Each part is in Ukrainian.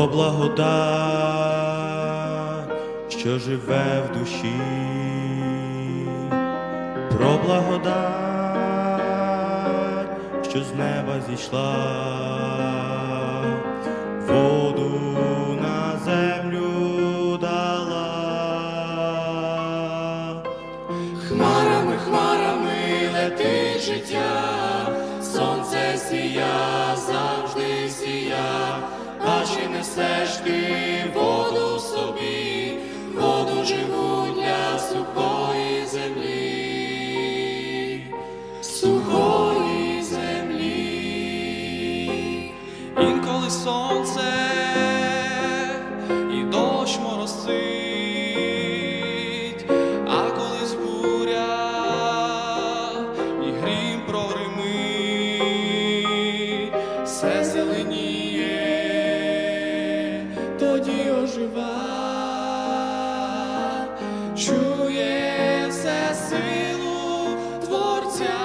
про благодать, що живе в душі, про благодать, що з неба зійшла, воду на землю дала. Хмарами, хмарами летить життя, сонце сія, завжди сія, несеш ти воду в собі, воду живу для сухої землі, сухої землі. Інколи сонце і дощ моросить, а колись буря і грім прогримить, все зеленіє, тоді ожива, чує все силу Творця.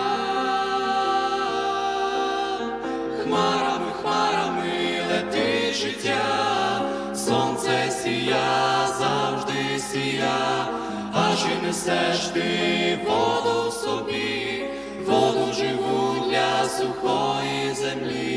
Хмарами, хмарами летить життя, сонце сія, завжди сія, а чи несеш ти воду в собі, воду живу для сухої землі,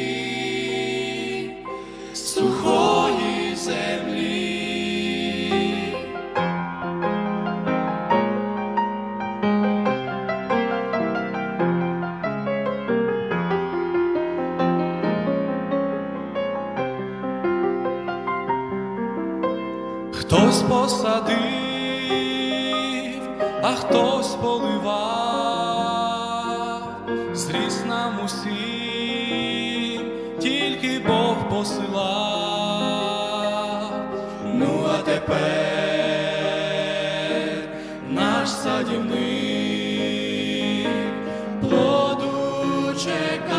Хтось посадив, а хтось поливав, зріс нам усім, тільки Бог посилав. Ну а тепер наш садівник плоду чекає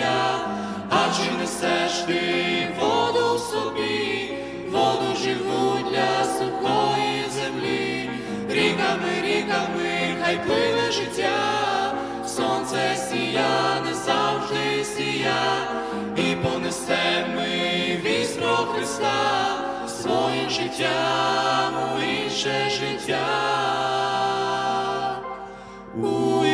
завжди а чи несеш ти воду в собі, воду живу для сухої землі, ріками, ріками, хай плине життя, сонце сія, не завжди сія, і понесе ми вість Христа своїм життям у інше життя. У